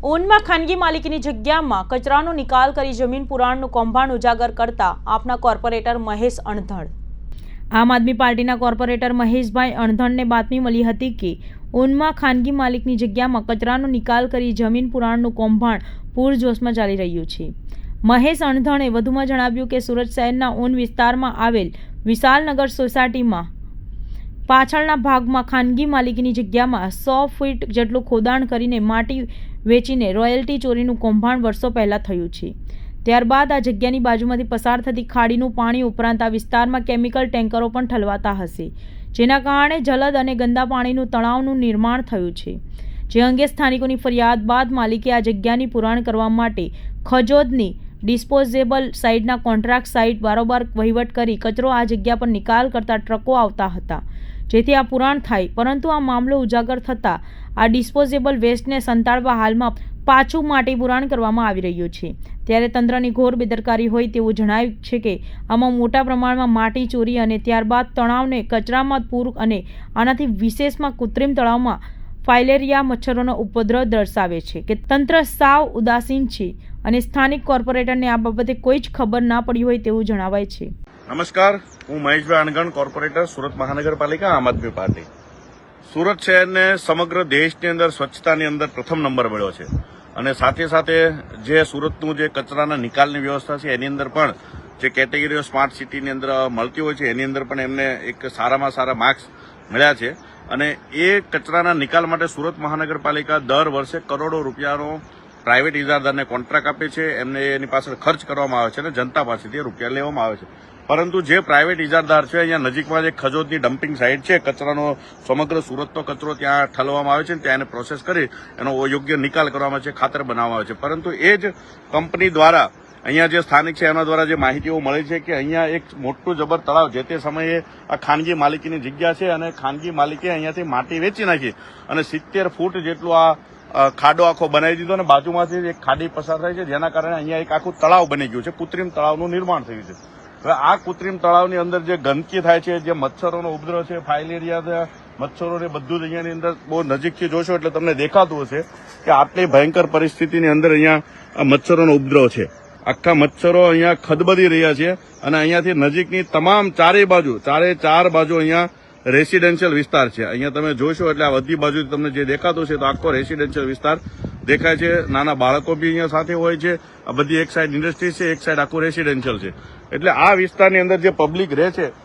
ઊનમાં ખાનગી માલિકીની જગ્યામાં કચરાનો નિકાલ કરી જમીન પુરાણનું કૌભાંડ ઉજાગર કરતા આપના કોર્પોરેટર મહેશ અણધડ આમ આદમી પાર્ટીના કોર્પોરેટર મહેશભાઈ અણધણને બાતમી મળી હતી કે ઊનમાં ખાનગી માલિકની જગ્યામાં કચરાનો નિકાલ કરી જમીન પુરાણનું કૌભાંડ પૂરજોશમાં ચાલી રહ્યું છે. મહેશ અણધણે વધુમાં જણાવ્યું કે સુરત શહેરના ઊન વિસ્તારમાં આવેલ વિશાલનગર સોસાયટીમાં પાછળના ભાગમાં ખાનગી માલિકીની જગ્યામાં સો ફીટ જેટલું ખોદાણ કરીને માટી વેચીને રોયલ્ટી ચોરીનું કૌભાંડ વર્ષો પહેલાં થયું છે. ત્યારબાદ આ જગ્યાની બાજુમાંથી પસાર થતી ખાડીનું પાણી ઉપરાંત આ વિસ્તારમાં કેમિકલ ટેન્કરો પણ ઠલવાતા હશે, જેના કારણે જલદ અને ગંદા પાણીનું તળાવનું નિર્માણ થયું છે. જે અંગે સ્થાનિકોની ફરિયાદ બાદ માલિકે આ જગ્યાની પુરાણ કરવા માટે ખજોદની ડિસ્પોઝેબલ સાઇટના કોન્ટ્રાક્ટ સાઇટ બારોબાર વહીવટ કરી કચરો આ જગ્યા પર નિકાલ કરતા ટ્રકો આવતા હતા. જેથી આ પુરાણ થાય. પરંતુ આ મામલો ઉજાગર થતાં આ ડિસ્પોઝેબલ વેસ્ટને સંતાડવા હાલમાં પાછું માટી પુરાણ કરવામાં આવી રહ્યું છે. ત્યારે તંત્રની ઘોર બેદરકારી હોય તેવું જણાવ્યું છે કે, આમાં મોટા પ્રમાણમાં માટી ચોરી અને ત્યારબાદ તણાવને કચરામાં પૂર અને આનાથી વિશેષમાં કૃત્રિમ તળાવમાં ફાઇલેરિયા મચ્છરોનો ઉપદ્રવ દર્શાવે છે કે તંત્ર સાવ ઉદાસીન છે અને સ્થાનિક કોર્પોરેટરને આ બાબતે કોઈ જ ખબર ના પડી હોય તેવું જણાવાય છે. નમસ્કાર, હું મહેશભાઈ અણગણ કોર્પોરેટર, સુરત મહાનગરપાલિકા, આમ આદમી પાર્ટી. સુરત શહેરને સમગ્ર દેશની અંદર સ્વચ્છતાની અંદર પ્રથમ નંબર મળ્યો છે. અને સાથે સાથે જે સુરતનું જે કચરાના નિકાલની વ્યવસ્થા છે, એની અંદર પણ જે કેટેગરીઓ સ્માર્ટ સિટીની અંદર મળતી હોય છે, એની અંદર પણ એમને એક સારામાં સારા માર્ક્સ મળ્યા છે. અને એ કચરાના નિકાલ માટે સુરત મહાનગરપાલિકા દર વર્ષે કરોડો રૂપિયાનો પ્રાઇવેટ ઇજારદારને કોન્ટ્રાક્ટ આપે છે, એમને એની પાછળ ખર્ચ કરવામાં આવે છે અને જનતા પાસેથી રૂપિયા લેવામાં આવે છે. પરંતુ જે પ્રાઇવેટ ઇજારદાર છે, અહીંયા નજીકમાં જે ખજોદની ડમ્પિંગ સાઇટ છે, કચરાનો સમગ્ર સુરતનો કચરો ત્યાં ઠલવામાં આવે છે અને ત્યાં એને પ્રોસેસ કરી એનો યોગ્ય નિકાલ કરવામાં આવે છે, ખાતર બનાવવામાં આવે છે. પરંતુ એ જ કંપની દ્વારા, અહીંયા જે સ્થાનિક છે, એના દ્વારા જે માહિતીઓ મળે છે કે અહીંયા એક મોટું જબર તળાવ જે તે સમયે આ ખાનગી માલિકીની જગ્યા છે અને ખાનગી માલિકે અહીંયાથી માટી વેચી નાખી અને સિત્તેર ફૂટ જેટલું આ ખાડો આખો બનાવી દીધો અને બાજુમાંથી એક ખાડી પસાર થાય છે, જેના કારણે અહીંયા એક આખું તળાવ બની ગયું છે, કૃત્રિમ તળાવનું નિર્માણ થયું છે. હવે આ કૃત્રિમ તળાવની અંદર જે ગંદકી થાય છે, જે મચ્છરોનો ઉપદ્રવ છે ફાઇલેરિયા છે, મચ્છરો ને બધું જ અહીંયાની અંદર બહુ નજીકથી જોશો એટલે તમને દેખાતું હશે કે આટલી ભયંકર પરિસ્થિતિની અંદર અહીંયા મચ્છરોનો ઉપદ્રવ છે. આખા મચ્છરો અહીંયા ખદબદી રહ્યા છે અને અહીંયાથી નજીકની તમામ ચારેય બાજુ, ચારે ચાર બાજુ અહીંયા રેસિડેન્શિયલ વિસ્તાર છે. અહીંયા તમે જોશો એટલે આ બધી બાજુ તમને જે દેખાતું છે તો આખો રેસિડેન્શિયલ વિસ્તાર દેખાય છે. નાના બાળકો બી અહીંયા સાથે હોય છે. આ બધી એક સાઈડ ઇન્ડસ્ટ્રી છે, એક સાઈડ આખું રેસિડેન્શિયલ છે. એટલે આ વિસ્તારની અંદર જે પબ્લિક રહે છે